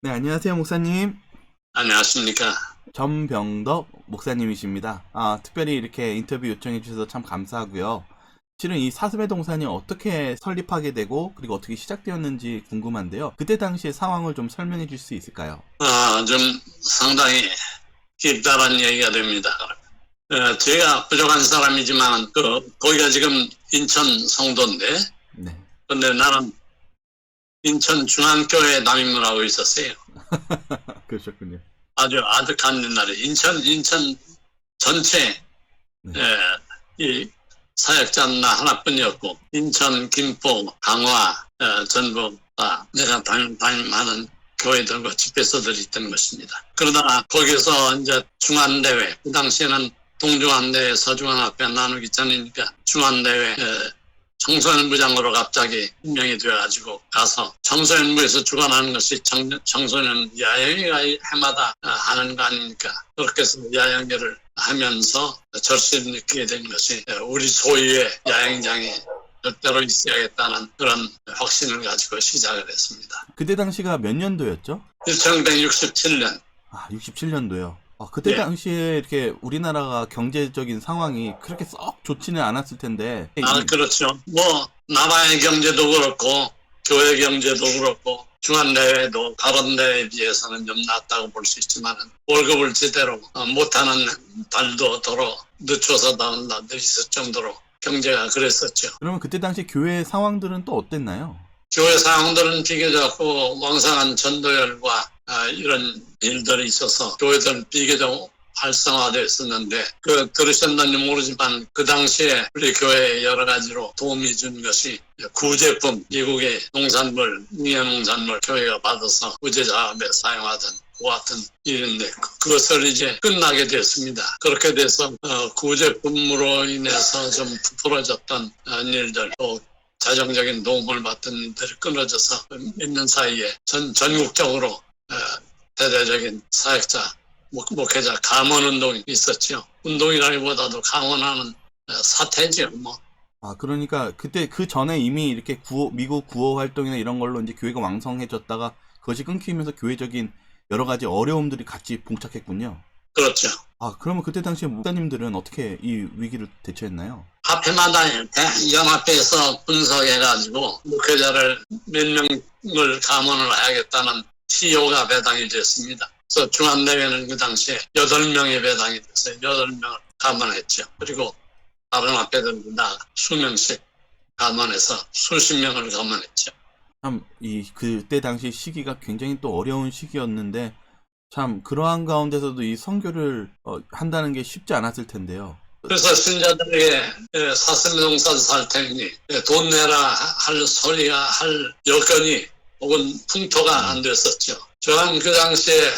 네, 안녕하세요, 목사님. 안녕하십니까. 전병덕 목사님이십니다. 아, 특별히 이렇게 인터뷰 요청해 주셔서 참 감사하고요. 실은 이 사슴의 동산이 어떻게 설립하게 되고 그리고 어떻게 시작되었는지 궁금한데요. 그때 당시의 상황을 좀 설명해 줄 수 있을까요? 아, 좀 상당히 깊다란 얘기가 됩니다. 어, 제가 부족한 사람이지만, 그, 거기가 지금 인천 성도인데, 네. 근데 나는 인천 중앙교회 담임을 하고 있었어요. 그러셨군요. 아주 아득한 옛날에. 인천, 인천 전체, 네. 에, 이 사역자는 나 하나뿐이었고, 인천, 김포, 강화, 어, 전북, 다 내가 담임, 담임하는 교회들과 집회소들이 있던 것입니다. 그러다가 거기서 이제 중앙대회, 그 당시에는 동중앙대회, 서중앙학회 나누기 전이니까 중앙대회 에, 청소년부장으로 갑자기 임명이 되어가지고 가서 청소년부에서 주관하는 것이 청, 청소년 야영회가 해마다 아, 하는 거 아닙니까? 그렇게 해서 야영회를 하면서 절실히 느끼게 된 것이 우리 소유의 야영장이 절대로 있어야겠다는 그런 확신을 가지고 시작을 했습니다. 그때 당시가 몇 년도였죠? 1967년 아, 67년도요. 아, 그때 네. 당시에 이렇게 우리나라가 경제적인 상황이 그렇게 썩 좋지는 않았을 텐데. 아, 그렇죠. 뭐, 남아의 경제도 그렇고, 교회 경제도 그렇고, 중앙대회도 다른 데에 비해서는 좀 낫다고 볼 수 있지만, 월급을 제대로 어, 못하는 달도 더러 늦춰서 나는 날도 있을 정도로 경제가 그랬었죠. 그러면 그때 당시 교회 상황들은 또 어땠나요? 교회 상황들은 비교적 그 왕성한 전도열과 아, 이런 일들이 있어서 교회들은 비교적 활성화되었었는데 그 들으셨는지 모르지만 그 당시에 우리 교회에 여러 가지로 도움이 준 것이 구제품 미국의 농산물 미연 농산물 교회가 받아서 구제자업에 사용하던 그 같은 일인데 그- 그것을 이제 끝나게 됐습니다. 그렇게 돼서 어, 구제품으로 인해서 좀 부풀어졌던 어, 일들 또 자정적인 도움을 받던 일들이 끊어져서 몇 년 사이에 전, 전국적으로 어, 대대적인 사역자, 목, 목회자 감원 운동이 있었죠. 운동이라기보다도 강원하는 어, 사태죠. 뭐 아, 그러니까 그때 그 전에 이미 이렇게 구호, 미국 구호 활동이나 이런 걸로 이제 교회가 왕성해졌다가 그것이 끊기면서 교회적인 여러 가지 어려움들이 같이 봉착했군요. 그렇죠. 아, 그러면 그때 당시에 목사님들은 어떻게 이 위기를 대처했나요? 앞에마다 대- 연합회에서 분석해가지고 목회자를 몇 명을 감원을 해야겠다는 TO가 배당이 됐습니다. 그래서 중앙대회는 그 당시에 8명의 배당이 됐어요. 8명을 감원했죠. 그리고 다른 앞에들은 다 수명씩 감원해서 수십 명을 감원했죠. 참, 이, 그때 당시 시기가 굉장히 또 어려운 시기였는데, 참, 그러한 가운데서도 이 선교를 어, 한다는 게 쉽지 않았을 텐데요. 그래서 신자들에게 예, 사슴동산 살 테니 예, 돈 내라 할 소리가 할 여건이 혹은 풍토가 안 됐었죠. 또한 그 당시에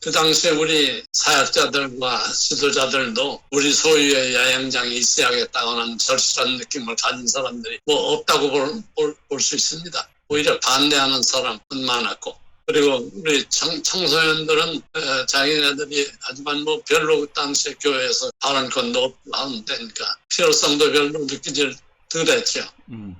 그 당시에 우리 사역자들과 지도자들도 우리 소유의 야영장이 있어야겠다고는 절실한 느낌을 가진 사람들이 뭐 없다고 볼수 있습니다. 오히려 반대하는 사람은 많았고 그리고 우리 청, 청소년들은 에, 자기네들이 하지만 뭐 별로 그 당시에 교회에서 발언권도 없는 데니까 필요성도 별로 느끼질 덜했죠. 음.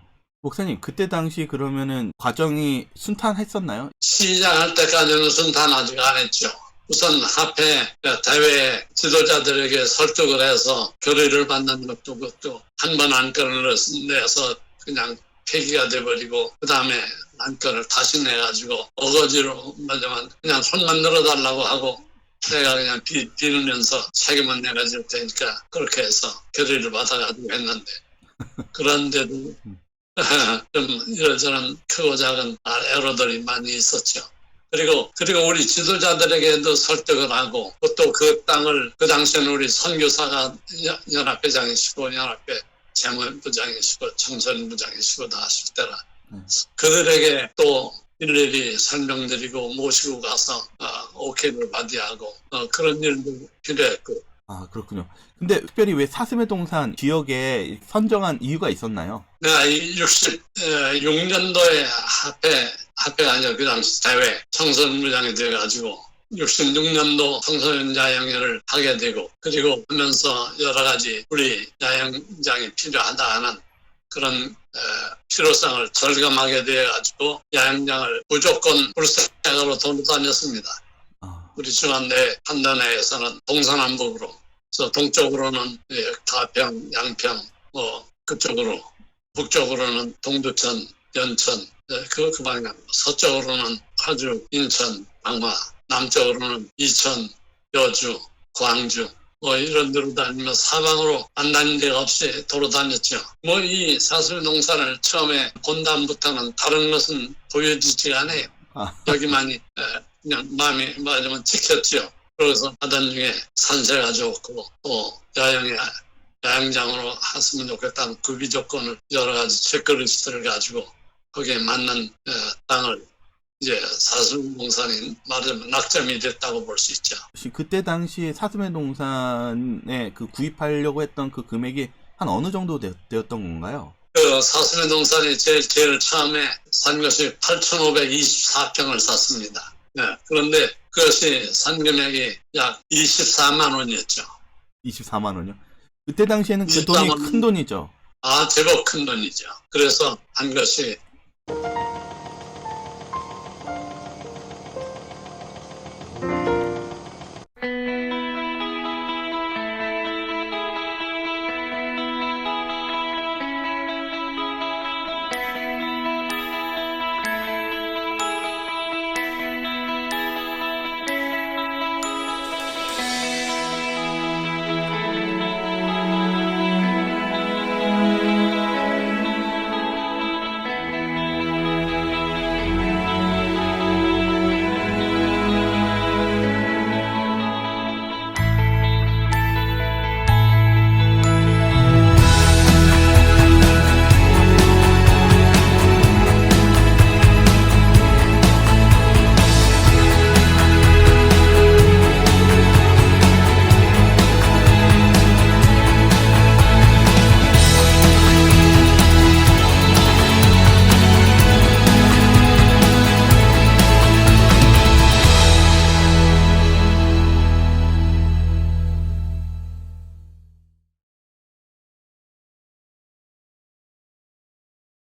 목사님, 그때 당시 그러면은 과정이 순탄했었나요? 시작할 때까지는 순탄 아직 안 했죠. 우선 합회 대회 지도자들에게 설득을 해서 교류를 받는 것도 그것도 한 번 안건을 내서 그냥 폐기가 돼버리고 그 다음에 안건을 다시 내가지고 어거지로 말하자면 그냥 손만 늘어달라고 하고 내가 그냥 비, 비누면서 책임은 내가 질 테니까 그렇게 해서 교류를 받아가지고 했는데 그런데도 좀 이런저런 크고 작은 에러들이 많이 있었죠. 그리고 그리고 우리 지도자들에게도 설득을 하고 또 그 땅을 그 당시에는 우리 선교사가 연- 연합회장이시고 연합회 재무부장이시고 청소년부장이시고 다 하실 때라 네. 그들에게 또 일일이 설명드리고 모시고 가서 어, 오케이를 받아야 하고 어, 그런 일도 필요했고 아, 그렇군요. 근데 특별히 왜 사슴의 동산 지역에 선정한 이유가 있었나요? 내가 66년도에 합회, 합회가 아니라 그 당시 대회 청소년부장이 돼가지고 66년도 청소년 야영회를 하게 되고 그리고 하면서 여러 가지 우리 야영장이 필요하다 하는 그런 에, 필요성을 절감하게 되어 가지고 야영장을 무조건 불색으로 돌아다녔습니다. 아, 우리 중앙대 판단회에서는 동서남북으로 그래서 동쪽으로는 예, 가평, 양평 뭐 그쪽으로 북쪽으로는 동두천, 연천 예, 그, 그 방향 서쪽으로는 파주, 인천, 강화 남쪽으로는 이천, 여주, 광주 뭐 이런 데로 다니며 사방으로 안 다닌 데가 없이 도로 다녔죠. 뭐 이 사슬 농사를 처음에 본 다음부터는 다른 것은 보여지지가 않아요. 아. 여기만이 에, 그냥 마음이 맞으면 지켰죠. 그래서 하던 중에 산세가 좋고 또 야영에 야영장으로 했으면 좋겠다는 구비 조건을 여러 가지 체크리스트를 가지고 거기에 맞는 에, 땅을 이제 사슬농산이 말하자면 낙점이 됐다고 볼 수 있죠. 혹시 그때 당시 사슴의 동산에 그 구입하려고 했던 그 금액이 한 어느 정도 되, 었 던 건가요? 그 사슴의 동산이 제일 제일 처음에 산 것이 8,524평을 샀습니다. 네, 그런데 그것이 산 금액이 약 24만 원이었죠. 24만 원이요? 그때 당시에는 그 돈이 24만 원. 큰 돈이죠. 아, 제법 큰 돈이죠. 그래서 한 것이